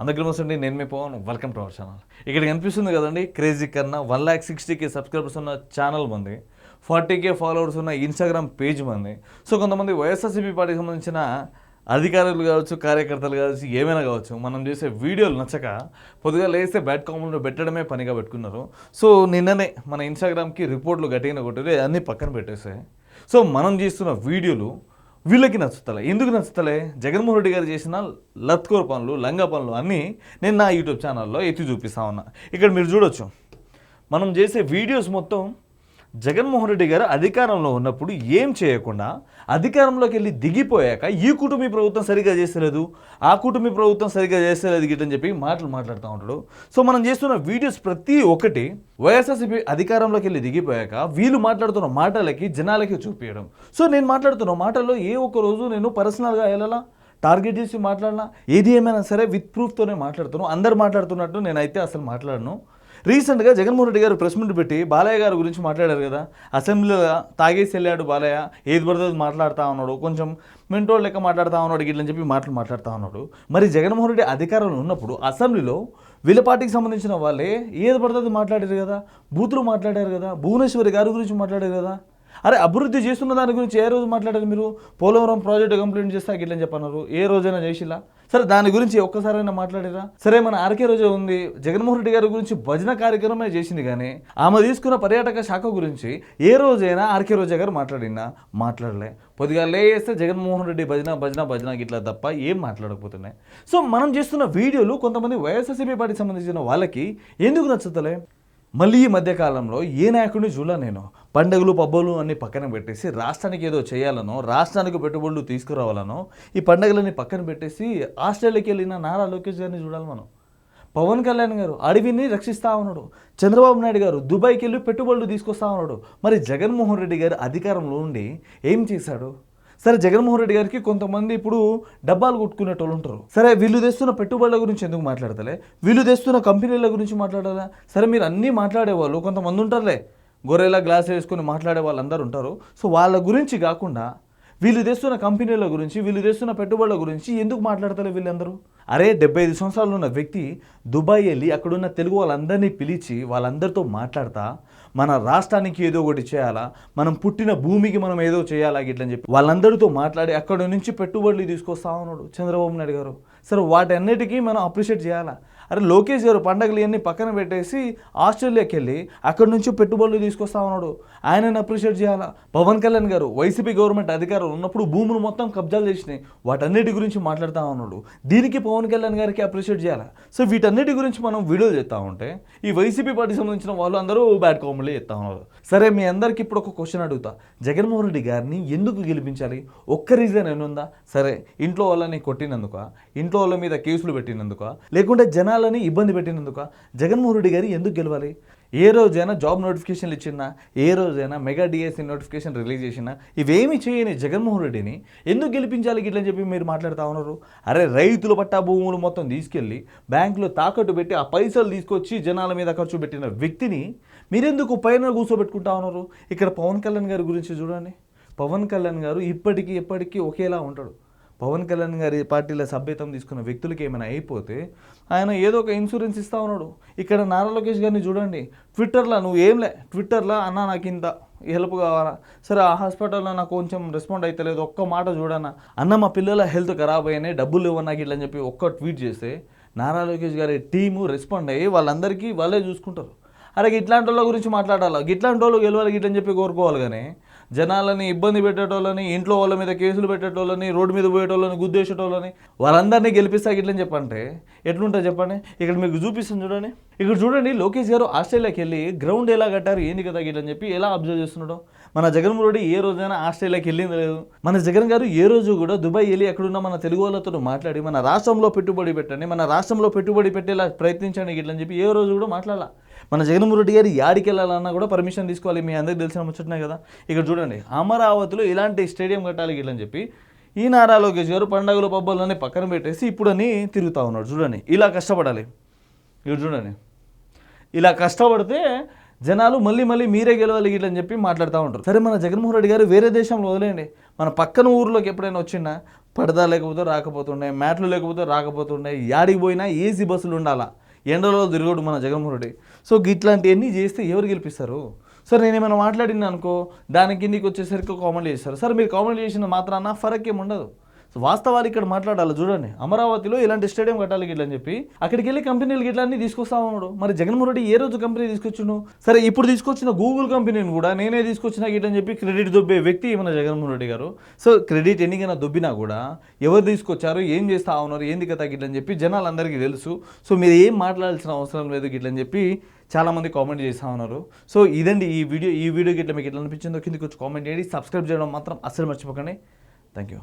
అందరికీ నమస్తే నేను మీ Pavan. Welcome to our channel ఇక్కడ కనిపిస్తుంది కదండి crazy Kanna one lakh sixty K subscribers ఉన్న ఛానల్ మంది. ఫార్టీ కే ఫాలోవర్స్ ఉన్న ఇన్స్టాగ్రామ్ పేజ్ మంది. సో కొంతమంది వైఎస్ఆర్సీపీ పార్టీకి సంబంధించిన అధికారులు కావచ్చు కార్యకర్తలు కావచ్చు ఏమైనా కావచ్చు మనం చేసే వీడియోలు నచ్చక పొద్దుగా లేస్తే బ్యాడ్ కామెంట్లు పెట్టడమే పనిగా పెట్టుకున్నారు. సో నిన్ననే మన ఇన్స్టాగ్రామ్కి రిపోర్ట్లు గట్టిగా కొట్టి అన్నీ పక్కన పెట్టేసాయి సో మనం చేస్తున్న వీడియోలు వీళ్ళకి నచ్చుతలే. ఎందుకు నచ్చుతలే? జగన్మోహన్ రెడ్డి గారు చేసిన లత్కోర్ పనులు లంగా పనులు అన్నీ నేను నా యూట్యూబ్ ఛానల్లో ఎత్తి చూపిస్తా ఉన్నా. ఇక్కడ మీరు చూడొచ్చు. మనం చేసే వీడియోస్ మొత్తం జగన్మోహన్ రెడ్డి గారు అధికారంలో ఉన్నప్పుడు ఏం చేయకుండా అధికారంలోకి వెళ్ళి దిగిపోయాక ఈ కుటుంబీ ప్రభుత్వం సరిగ్గా చేస్తలేదు ఆ కుటుంబీ ప్రభుత్వం సరిగ్గా చేస్తలేదు గిట్టని చెప్పి మాటలు మాట్లాడుతూ ఉంటాడు. సో మనం చేస్తున్న వీడియోస్ ప్రతి ఒక్కటి వైఎస్ఆర్సీపీ అధికారంలోకి వెళ్ళి దిగిపోయాక వీళ్ళు మాట్లాడుతున్న మాటలకి జనాలకి చూపించడం సో నేను మాట్లాడుతున్న మాటల్లో ఏ ఒక్క రోజు నేను పర్సనల్గా వెళ్ళాలా? టార్గెట్ చేసి మాట్లాడినా? ఏది ఏమైనా సరే విత్ ప్రూఫ్తోనే మాట్లాడుతున్నాను అందరు మాట్లాడుతున్నట్టు నేనైతే అసలు మాట్లాడను. రీసెంట్గా జగన్మోహన్ రెడ్డి గారు ప్రెస్ మీట్ పెట్టి బాలయ్య గారి గురించి మాట్లాడారు కదా. అసెంబ్లీలో తాగేసి వెళ్ళాడు బాలయ్య. ఏది పడితే మాట్లాడుతూ ఉన్నాడు. కొంచెం మెంటోల్ లెక్క మాట్లాడుతూ ఉన్నాడు గిట్లని చెప్పి మాటలు మాట్లాడుతూ ఉన్నాడు. మరి జగన్మోహన్ రెడ్డి అధికారంలో ఉన్నప్పుడు అసెంబ్లీలో వీళ్ళ పార్టీకి సంబంధించిన వాళ్ళే ఏది పడితే అది మాట్లాడారు కదా. బూతులు మాట్లాడారు కదా. భువనేశ్వరి గారి గురించి మాట్లాడారు కదా. అరే అభివృద్ధి చేస్తున్న దాని గురించి ఏ రోజు మాట్లాడారు మీరు? పోలవరం ప్రాజెక్టు కంప్లీట్ చేస్తా గిట్లని చెప్పన్నారు. ఏ రోజైనా చేసిలా సరే దాని గురించి ఒక్కసారైనా మాట్లాడారా? సరే మన ఆర్కే రోజు ఉంది. జగన్మోహన్ రెడ్డి గారి గురించి భజన కార్యక్రమమే చేసింది కానీ ఆమె తీసుకున్న పర్యాటక శాఖ గురించి ఏ రోజైనా ఆర్కే రోజా గారు మాట్లాడినా? మాట్లాడలే. కొద్దిగా లేస్తే జగన్మోహన్ రెడ్డి భజన భజన భజన గిట్లా తప్ప ఏం మాట్లాడకపోతున్నాయి సో మనం చేస్తున్న వీడియోలు కొంతమంది వైఎస్ఆర్సీపీ పార్టీకి సంబంధించిన వాళ్ళకి ఎందుకు నచ్చుతలే? మళ్ళీ ఈ మధ్యకాలంలో ఏ నాయకుడిని చూడలే నేను? పండుగలు పబ్బులు అన్ని పక్కన పెట్టేసి రాష్ట్రానికి ఏదో చేయాలనో రాష్ట్రానికి పెట్టుబడులు తీసుకురావాలనో ఈ పండుగలన్నీ పక్కన పెట్టేసి ఆస్ట్రేలియాకి వెళ్ళిన నారా లోకేష్ గారిని చూడాలి మనం. పవన్ కళ్యాణ్ గారు అడవిని రక్షిస్తా ఉన్నాడు. చంద్రబాబు నాయుడు గారు దుబాయ్కి వెళ్ళి పెట్టుబడులు తీసుకొస్తా ఉన్నాడు. మరి జగన్మోహన్ రెడ్డి గారు అధికారంలో ఉండి ఏం చేశాడు? సరే జగన్మోహన్ రెడ్డి గారికి కొంతమంది ఇప్పుడు డబ్బాలు కొట్టుకునేటోళ్ళు ఉంటారు. సరే వీళ్ళు తెస్తున్న పెట్టుబడుల గురించి ఎందుకు మాట్లాడతలే? వీళ్ళు తెస్తున్న కంపెనీల గురించి మాట్లాడాలా? సరే మీరు అన్నీ మాట్లాడేవాళ్ళు కొంతమంది ఉంటారులే. గొర్రెల గ్లాస్ వేసుకొని మాట్లాడే వాళ్ళందరూ ఉంటారు. సో వాళ్ళ గురించి కాకుండా వీళ్ళు తెస్తున్న కంపెనీల గురించి వీళ్ళు తెస్తున్న పెట్టుబడుల గురించి ఎందుకు మాట్లాడతారు వీళ్ళందరూ? అరే డెబ్బై ఐదు సంవత్సరాలు ఉన్న వ్యక్తి దుబాయ్ వెళ్ళి అక్కడున్న తెలుగు వాళ్ళందరినీ పిలిచి వాళ్ళందరితో మాట్లాడతా మన రాష్ట్రానికి ఏదో ఒకటి చేయాలా మనం పుట్టిన భూమికి మనం ఏదో చేయాలా గిట్లని చెప్పి వాళ్ళందరితో మాట్లాడి అక్కడ నుంచి పెట్టుబడులు తీసుకొస్తా ఉన్నాడు చంద్రబాబు నాయుడు గారు. సరే వాటన్నిటికీ మనం అప్రిషియేట్ చేయాలా? అరే లోకేష్ గారు పండగలు ఇవన్నీ పక్కన పెట్టేసి ఆస్ట్రేలియాకి వెళ్ళి అక్కడి నుంచి పెట్టుబడులు తీసుకొస్తా ఉన్నాడు. ఆయనని అప్రిషియేట్ చేయాలా? పవన్ కళ్యాణ్ గారు వైసీపీ గవర్నమెంట్ అధికారులు ఉన్నప్పుడు భూములు మొత్తం కబ్జాలు చేసినాయి. వాటన్నిటి గురించి మాట్లాడుతూ ఉన్నాడు. దీనికి పవన్ కళ్యాణ్ గారికి అప్రిషియేట్ చేయాలా? సో వీటన్నిటి గురించి మనం వీడియోలు చేస్తూ ఉంటే ఈ వైసీపీ పార్టీ సంబంధించిన వాళ్ళు అందరూ బ్యాడ్ కామెంట్లు చేస్తూ ఉన్నారు. సరే మీ అందరికి ఇప్పుడు ఒక క్వశ్చన్ అడుగుతా. జగన్మోహన్ రెడ్డి గారిని ఎందుకు గెలిపించాలి? ఒక్క రీజన్ ఏముందా సరే ఇంట్లో వాళ్ళని కొట్టినందుక? ఇంట్లో వాళ్ళ మీద కేసులు పెట్టినందుక? లేకుంటే జనాలు జనాలని ఇబ్బంది పెట్టినందుక జగన్మోహన్ రెడ్డి గారు ఎందుకు గెలవాలి? ఏ రోజైనా జాబ్ నోటిఫికేషన్లు ఇచ్చినా ఏ రోజైనా మెగా డిఎస్సి నోటిఫికేషన్ రిలీజ్ చేసినా ఇవేమి చేయని జగన్మోహన్ రెడ్డిని ఎందుకు గెలిపించాలి గిట్లని చెప్పి మీరు మాట్లాడుతూ ఉన్నారు? అరే రైతులు పట్టా భూములు మొత్తం తీసుకెళ్ళి బ్యాంకులో తాకట్టు పెట్టి ఆ పైసలు తీసుకొచ్చి జనాల మీద ఖర్చు పెట్టిన వ్యక్తిని మీరెందుకు పైన కూర్చోబెట్టుకుంటా ఉన్నారు? ఇక్కడ పవన్ కళ్యాణ్ గారి గురించి చూడండి. పవన్ కళ్యాణ్ గారు ఇప్పటికీ ఎప్పటికీ ఒకేలా ఉంటాడు. పవన్ కళ్యాణ్ గారి పార్టీలో సభ్యత్వం తీసుకున్న వ్యక్తులకి ఏమైనా అయిపోతే ఆయన ఏదో ఒక ఇన్సూరెన్స్ ఇస్తా ఉన్నాడు. ఇక్కడ నారా లోకేష్ గారిని చూడండి. ట్విట్టర్లో నువ్వు ఏంలే ట్విట్టర్లో అన్న నాకు ఇంత హెల్ప్ కావాలా? సరే ఆ హాస్పిటల్లో నాకు కొంచెం రెస్పాండ్ అయితే ఒక్క మాట చూడన్నా. అన్న మా పిల్లల హెల్త్ ఖరాబ్ అయినాయి డబ్బులు ఇవ్వన్నా ఇట్లా అని చెప్పి ఒక్క ట్వీట్ చేస్తే నారా లోకేష్ గారి టీము రెస్పాండ్ అయ్యి వాళ్ళందరికీ వాళ్ళే చూసుకుంటారు. అరే ఇట్లాంటి వాళ్ళ గురించి మాట్లాడాలి? ఇట్లాంటి వాళ్ళు గెలవాలి గిట్లని చెప్పి కోరుకోవాలి కానీ జనాలని ఇబ్బంది పెట్టేటోళ్ళని ఇంట్లో వాళ్ళ మీద కేసులు పెట్టేటోళ్ళని రోడ్డు మీద పోయేటోళ్ళని గుద్దేసేటోళ్ళని వాళ్ళందరినీ గెలిపిస్తా గిట్లని చెప్పంటే ఎట్లుంటుంది చెప్పండి? ఇక్కడ మీకు చూపిస్తుంది చూడండి. ఇక్కడ చూడండి లోకేష్ గారు ఆస్ట్రేలియాకి వెళ్ళి గ్రౌండ్ ఎలా కట్టారు ఏంది కదా గిట్లని చెప్పి ఎలా అబ్జర్వ్ చేస్తున్నాడో? మన జగన్మోహన్ రెడ్డి ఏ రోజైనా ఆస్ట్రేలియాకి వెళ్ళింది లేదు. మన జగన్ గారు ఏ రోజు కూడా దుబాయ్ వెళ్ళి అక్కడున్న మన తెలుగు వాళ్ళతో మాట్లాడి మన రాష్ట్రంలో పెట్టుబడి పెట్టండి మన రాష్ట్రంలో పెట్టుబడి పెట్టేలా ప్రయత్నించండి ఇట్లని చెప్పి ఏ రోజు కూడా మాట్లాడాల. మన జగన్మోహన్ రెడ్డి గారు యాడికి వెళ్ళాలన్నా కూడా పర్మిషన్ తీసుకోవాలి మీ అందరికి తెలిసిన ముచ్చటనే కదా. ఇక్కడ చూడండి అమరావతిలో ఇలాంటి స్టేడియం కట్టాలి గిట్లని చెప్పి ఈ నారా లోకేష్ గారు పండగలు పబ్బులన్నీ పక్కన పెట్టేసి ఇప్పుడని తిరుగుతూ ఉన్నాడు. చూడండి ఇలా కష్టపడాలి. ఇక్కడ చూడండి ఇలా కష్టపడితే జనాలు మళ్ళీ మళ్ళీ మీరే గెలవాలి గిట్లని చెప్పి మాట్లాడుతూ ఉంటారు. సరే మన జగన్మోహన్ రెడ్డి గారు వేరే దేశంలో వదిలేయండి. మన పక్కన ఊర్లోకి ఎప్పుడైనా వచ్చినా పడదా లేకపోతే రాకపోతుండే మ్యాట్లు లేకపోతే రాకపోతుండే యాడికి పోయినా ఏసీ బస్సులు ఉండాలా? ఎండలో తిరగడు మన జగన్మోహన్ రెడ్డి. సో ఇట్లాంటివన్నీ చేస్తే ఎవరు గెలిపిస్తారు? సార్ నేను ఏమైనా మాట్లాడినా అనుకో దానికి నీకు వచ్చేసరికి కామెంట్ చేస్తారు. సార్ మీరు కామెంట్ చేసిన మాత్రాన ఫరక్ ఏమి ఉండదు సో వాస్తవాలు ఇక్కడ మాట్లాడాలి చూడండి. అమరావతిలో ఇలాంటి స్టేడియం కట్టాలి గిట్ల అని చెప్పి అక్కడికి వెళ్ళి కంపెనీలు గిట్ల అన్ని తీసుకొస్తా ఉన్నాడు. మరి జగన్మోహన్ రెడ్డి ఏ రోజు కంపెనీ తీసుకొచ్చును సరే ఇప్పుడు తీసుకొచ్చిన గూగుల్ కంపెనీని కూడా నేనే తీసుకొచ్చిన గిట్ల అని చెప్పి క్రెడిట్ దొబ్బే వ్యక్తి మన జగన్మోహన్ రెడ్డి గారు? సో క్రెడిట్ ఎన్నికైనా దొబ్బినా కూడా ఎవరు తీసుకొచ్చారు ఏం చేస్తా ఉన్నారు ఏంది కదా గిట్లని చెప్పి జనాలందరికీ తెలుసు. సో మీరు ఏం మాట్లాడాల్సిన అవసరం లేదు గిట్లని చెప్పి చాలామంది కామెంట్ చేస్తూ ఉన్నారు. సో ఇదండి ఈ వీడియో ఈ వీడియో గిట్ల మీకు ఎట్లా అనిపించిందో కిందకి వచ్చి కామెంట్ చేయండి. సబ్స్క్రైబ్ చేయడం మాత్రం అస్సలు మర్చిపోకండి. Thank you